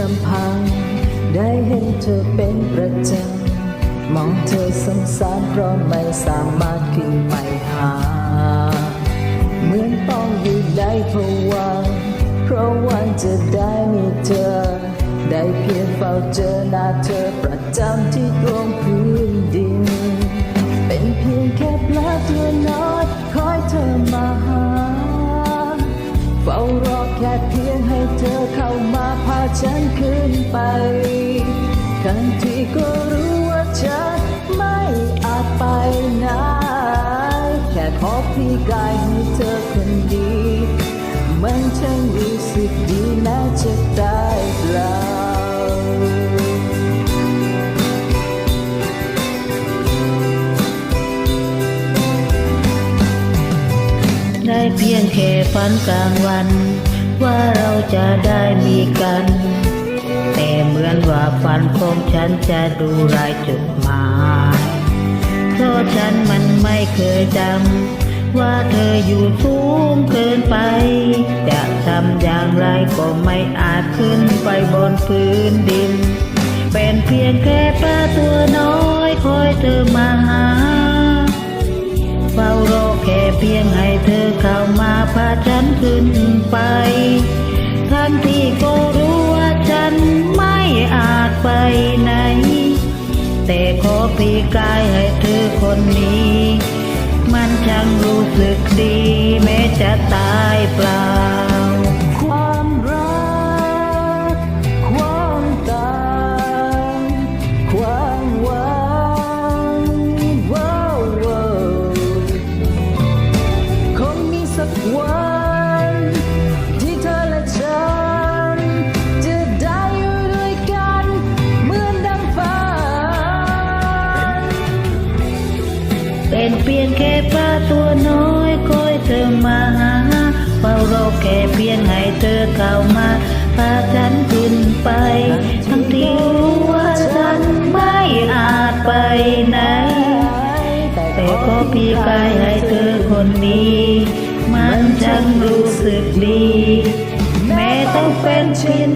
ลำพัง ได้เห็นเธอเป็นประจำมองเธอสงสารเพราะไม่สามารถขึ้นไปหา เหมือนต้องอยู่ในภวังเพราะวันจะได้มีเธอ ได้เพียงเฝ้าเจอหน้าเธอประจำที่ดวงพื้นดิน เป็นเพียงแค่ปลาตัวน้อยคอยเธอมาหา เฝ้ารอแค่เพียงให้เธอเข้ามา ฉันขึ้นไป ทั้งที่ก็รู้ว่าฉันไม่อาจไปไหนแค่ขอพี่กายให้เธอคนดี มันช่างรู้สึกดีแม้จะตายเปล่าได้เพียงแค่ฝันกลางวัน ว่าเราจะได้มีกัน แต่เหมือนว่าฝันของฉันจะดูรายจุดหมายเพราะฉันมันไม่เคยจำว่าเธออยู่สูงเกินไป จะทำอย่างไรก็ไม่อาจขึ้นไปบนพื้นดิน เป็นเพียงแค่ปลาตัวน้อยคอยเธอมาหาเฝ้ารอแค่เพียงให้เธอเข้ามาพาฉันขึ้น ไป ทันที่ก็รู้ว่าฉันไม่อาจไปไหน แต่ขอพี่กายให้เธอคนนี้ มันช่างรู้สึกดีแม้จะตายเปล่า ตัวน้อยคอยเธอมาหาเฝ้ารอแค่เพียงให้เธอเข้ามาพาฉันขึ้นไปทั้งที่รู้ว่าฉันไม่อาจไปไหน แต่ก็พี่กายให้เธอคนนี้ มันช่างรู้สึกดี แม้ต้องเป็นเช่น